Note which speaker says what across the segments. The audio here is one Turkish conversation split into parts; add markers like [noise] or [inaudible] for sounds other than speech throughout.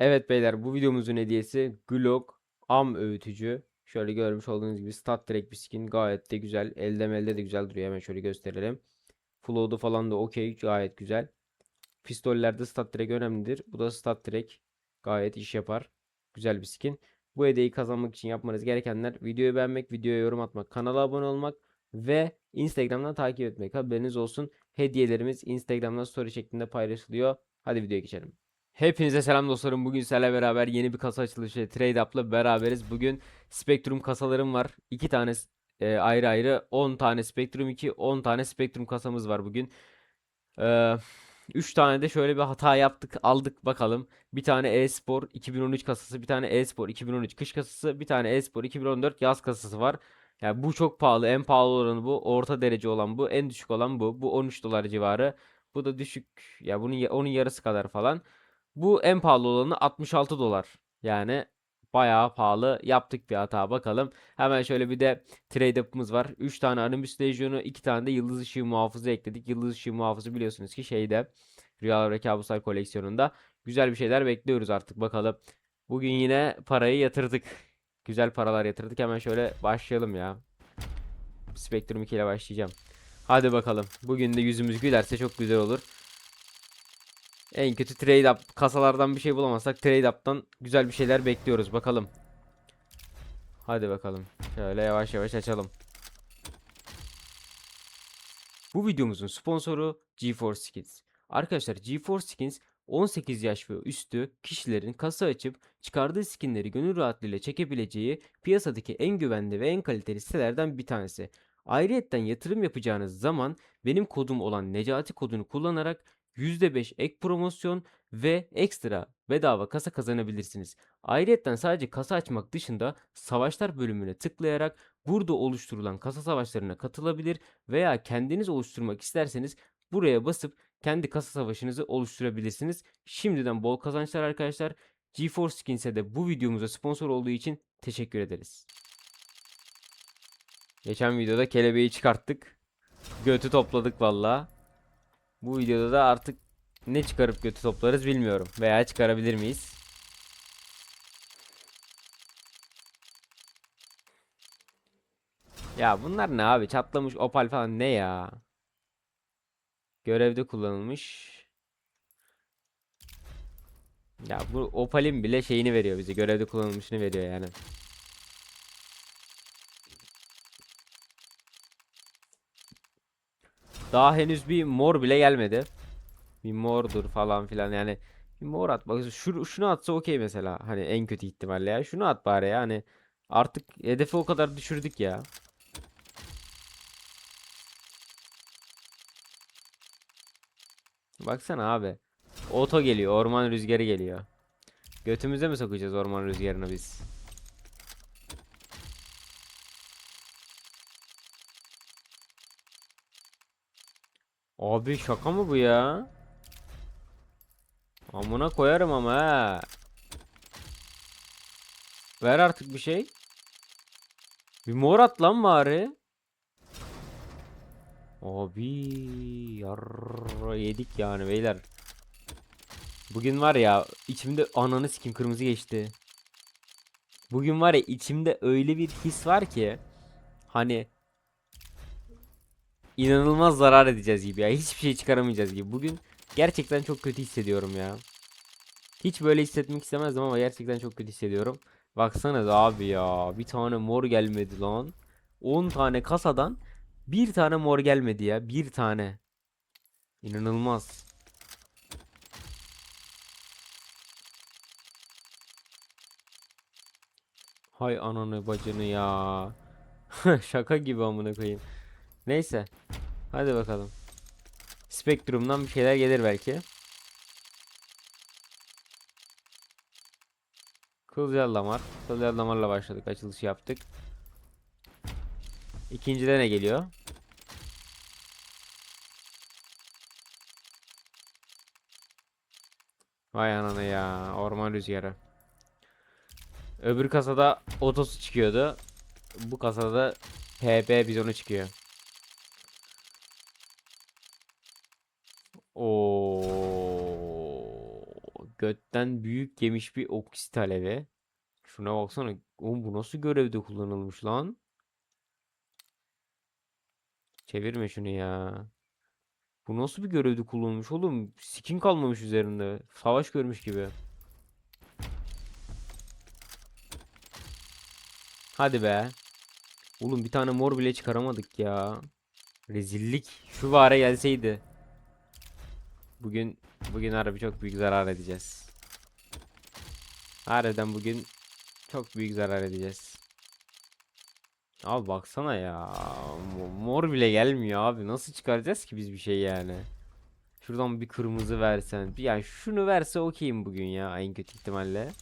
Speaker 1: Evet beyler bu videomuzun hediyesi Glock Am öğütücü. Şöyle görmüş olduğunuz gibi stat direkt bir skin gayet de güzel. Elde melde de güzel duruyor. Hemen şöyle gösterelim. Flow'du falan da okey gayet güzel. Pistollerde stat direkt önemlidir. Bu da stat direkt gayet iş yapar. Güzel bir skin. Bu hediyeyi kazanmak için yapmanız gerekenler videoyu beğenmek, videoya yorum atmak, kanala abone olmak ve Instagram'dan takip etmek. Haberiniz olsun. Hediyelerimiz Instagram'dan story şeklinde paylaşılıyor. Hadi videoya geçelim. Hepinize selam dostlarım. Bugün sizlerle beraber yeni bir kasa açılışı Trade Up'la beraberiz. Bugün Spectrum kasalarım var. 2 tane e, ayrı ayrı 10 tane Spectrum 2, 10 tane Spectrum kasamız var bugün. Ee, 3 tane de şöyle bir hata yaptık. Aldık bakalım. Bir tane e-spor 2013 kasası, bir tane e-spor 2013 kış kasası, bir tane e-spor 2014 yaz kasası var. Yani bu çok pahalı. En pahalı olanı bu. Orta derece olan bu. En düşük olan bu. Bu 13 dolar civarı. Bu da düşük. Ya bunun ya- onun yarısı kadar falan. Bu en pahalı olanı 66 dolar. Yani bayağı pahalı. Yaptık bir hata bakalım. Hemen şöyle bir de trade up'ımız var. 3 tane Animus Legion'u, 2 tane de Yıldız Işığı Muhafızı ekledik. Yıldız Işığı Muhafızı biliyorsunuz ki şeyde Rüyalar ve Kabuslar koleksiyonunda. Güzel bir şeyler bekliyoruz artık bakalım. Bugün yine parayı yatırdık. [laughs] Güzel paralar yatırdık. Hemen şöyle başlayalım ya. Spectrum 2 ile başlayacağım. Hadi bakalım. Bugün de yüzümüz gülerse çok güzel olur. En kötü trade up kasalardan bir şey bulamazsak trade up'tan güzel bir şeyler bekliyoruz bakalım. Hadi bakalım. Şöyle yavaş yavaş açalım. Bu videomuzun sponsoru GeForce Skins. Arkadaşlar GeForce Skins 18 yaş ve üstü kişilerin kasa açıp çıkardığı skinleri gönül rahatlığıyla çekebileceği piyasadaki en güvenli ve en kaliteli sitelerden bir tanesi. Ayrıyetten yatırım yapacağınız zaman benim kodum olan Necati kodunu kullanarak %5 ek promosyon ve ekstra bedava kasa kazanabilirsiniz. Ayrıyetten sadece kasa açmak dışında savaşlar bölümüne tıklayarak burada oluşturulan kasa savaşlarına katılabilir veya kendiniz oluşturmak isterseniz buraya basıp kendi kasa savaşınızı oluşturabilirsiniz. Şimdiden bol kazançlar arkadaşlar. GeForce Skins'e de bu videomuza sponsor olduğu için teşekkür ederiz. Geçen videoda kelebeği çıkarttık. Götü topladık valla. Bu videoda da artık ne çıkarıp götü toplarız bilmiyorum. Veya çıkarabilir miyiz? Ya bunlar ne abi? Çatlamış opal falan ne ya? Görevde kullanılmış. Ya bu opalin bile şeyini veriyor bize. Görevde kullanılmışını veriyor yani. Daha henüz bir mor bile gelmedi. Bir mordur falan filan yani. Bir mor at. Bak şu, şunu atsa okey mesela. Hani en kötü ihtimalle ya. Şunu at bari ya. Hani artık hedefi o kadar düşürdük ya. Baksana abi. Oto geliyor. Orman rüzgarı geliyor. Götümüze mi sokacağız orman rüzgarını biz? Abi şaka mı bu ya? Amına koyarım ama ha. Ver artık bir şey. Bir mor at lan bari. Abi yar yedik yani beyler. Bugün var ya içimde ananı sikim kırmızı geçti. Bugün var ya içimde öyle bir his var ki hani inanılmaz zarar edeceğiz gibi ya. Hiçbir şey çıkaramayacağız gibi. Bugün gerçekten çok kötü hissediyorum ya. Hiç böyle hissetmek istemezdim ama gerçekten çok kötü hissediyorum. Baksanıza abi ya. Bir tane mor gelmedi lan. 10 tane kasadan bir tane mor gelmedi ya. Bir tane. İnanılmaz. Hay ananı bacını ya. [laughs] Şaka gibi amına koyayım. Neyse. Hadi bakalım. Spektrum'dan bir şeyler gelir belki. Kılcal damar. Kılcal damarla başladık. Açılışı yaptık. İkincide ne geliyor? Vay anana ya. Orman rüzgarı. Öbür kasada otosu çıkıyordu. Bu kasada PB bizonu çıkıyor. Götten büyük yemiş bir oksit alevi. Şuna baksana. Oğlum bu nasıl görevde kullanılmış lan? Çevirme şunu ya. Bu nasıl bir görevde kullanılmış oğlum? Skin kalmamış üzerinde. Savaş görmüş gibi. Hadi be. Oğlum bir tane mor bile çıkaramadık ya. Rezillik. Şu vare gelseydi. Bugün bugün harbi çok büyük zarar edeceğiz. Harbiden bugün çok büyük zarar edeceğiz. Abi baksana ya. Mo- Mor bile gelmiyor abi. Nasıl çıkaracağız ki biz bir şey yani? Şuradan bir kırmızı versen. Yani şunu verse okeyim bugün ya en kötü ihtimalle.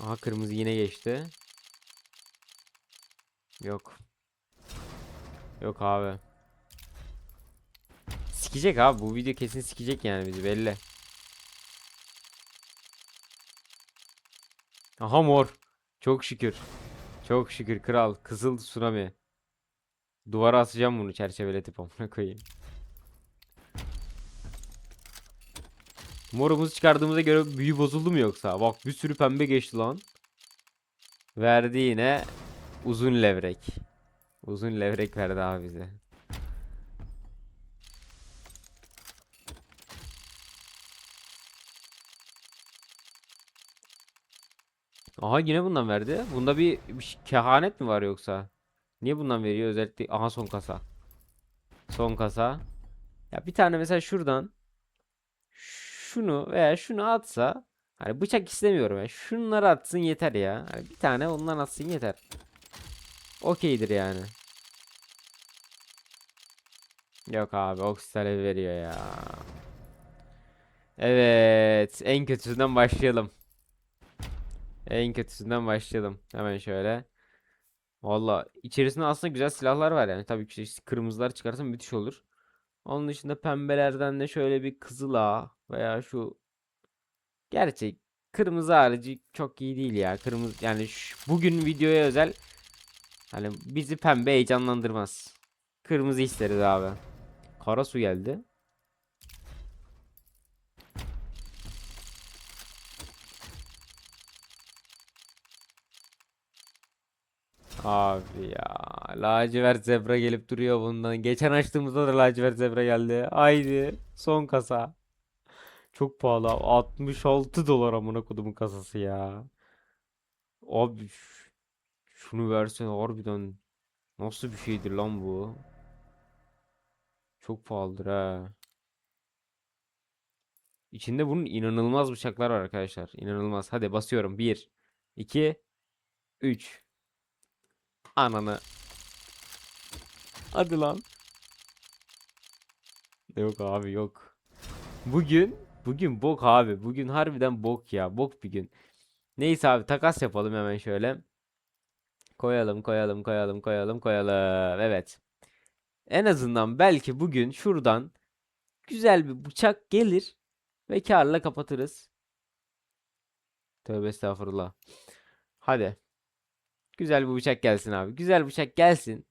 Speaker 1: Aha kırmızı yine geçti. Yok. Yok abi. Sikecek abi bu video kesin sikecek yani bizi belli. Aha mor. Çok şükür. Çok şükür kral. Kızıl tsunami. Duvara asacağım bunu çerçeveletip amına koyayım. Morumuzu çıkardığımıza göre büyü bozuldu mu yoksa? Bak bir sürü pembe geçti lan. Verdi yine uzun levrek. Uzun levrek verdi abi bize. Aha yine bundan verdi. Bunda bir, bir kehanet mi var yoksa? Niye bundan veriyor özellikle? Aha son kasa. Son kasa. Ya bir tane mesela şuradan şunu veya şunu atsa hani bıçak istemiyorum ya. Şunları atsın yeter ya. Hani bir tane ondan atsın yeter. Okeydir yani. Yok abi oksitale veriyor ya. Evet, en kötüsünden başlayalım. En kötüsünden başlayalım. Hemen şöyle. Valla içerisinde aslında güzel silahlar var yani. Tabii ki işte kırmızılar çıkarsam müthiş olur. Onun dışında pembelerden de şöyle bir kızıla veya şu gerçek kırmızı harici çok iyi değil ya. Kırmızı yani şu- bugün videoya özel hani bizi pembe heyecanlandırmaz. Kırmızı isteriz abi. Kara su geldi. Abi ya lacivert zebra gelip duruyor bundan. Geçen açtığımızda da lacivert zebra geldi. Haydi son kasa. Çok pahalı. 66 dolar amına kodumun kasası ya. Abi şunu versene harbiden. Nasıl bir şeydir lan bu? Çok pahalıdır ha. İçinde bunun inanılmaz bıçaklar var arkadaşlar. İnanılmaz. Hadi basıyorum. 1 2 3 Ananı. Hadi lan. Yok abi yok. Bugün bugün bok abi. Bugün harbiden bok ya. Bok bir gün. Neyse abi takas yapalım hemen şöyle. Koyalım koyalım koyalım koyalım koyalım. Evet. En azından belki bugün şuradan güzel bir bıçak gelir ve karla kapatırız. Tövbe estağfurullah. Hadi. Güzel bir bıçak gelsin abi. Güzel bıçak gelsin.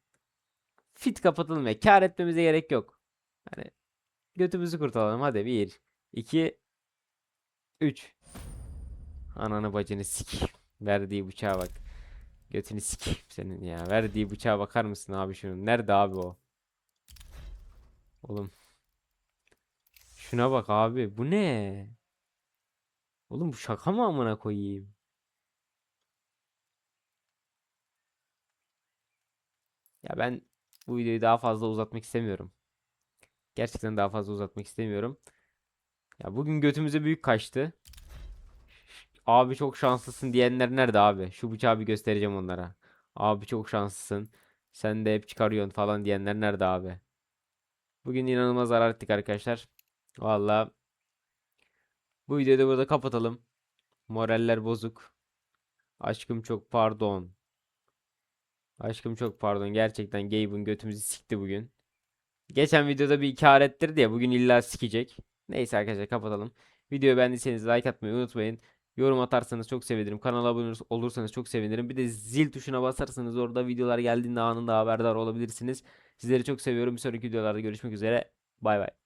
Speaker 1: Fit kapatalım ya. Kar etmemize gerek yok. Hani götümüzü kurtaralım. Hadi 1 2 3 Ananı bacını sik. Verdiği bıçağa bak. Götünü sik senin ya. Verdiği bıçağa bakar mısın abi şunun? Nerede abi o? Oğlum. Şuna bak abi. Bu ne? Oğlum bu şaka mı amına koyayım? Ben bu videoyu daha fazla uzatmak istemiyorum. Gerçekten daha fazla uzatmak istemiyorum. Ya bugün götümüze büyük kaçtı. Abi çok şanslısın diyenler nerede abi? Şu bıçağı bir göstereceğim onlara. Abi çok şanslısın. Sen de hep çıkarıyorsun falan diyenler nerede abi? Bugün inanılmaz zarar ettik arkadaşlar. Valla bu videoyu da burada kapatalım. Moraller bozuk. Aşkım çok pardon. Aşkım çok pardon. Gerçekten Gabe'ın götümüzü sikti bugün. Geçen videoda bir kar ettirdi ya. Bugün illa sikecek. Neyse arkadaşlar kapatalım. Videoyu beğendiyseniz like atmayı unutmayın. Yorum atarsanız çok sevinirim. Kanala abone olursanız çok sevinirim. Bir de zil tuşuna basarsanız orada videolar geldiğinde anında haberdar olabilirsiniz. Sizleri çok seviyorum. Bir sonraki videolarda görüşmek üzere. Bay bay.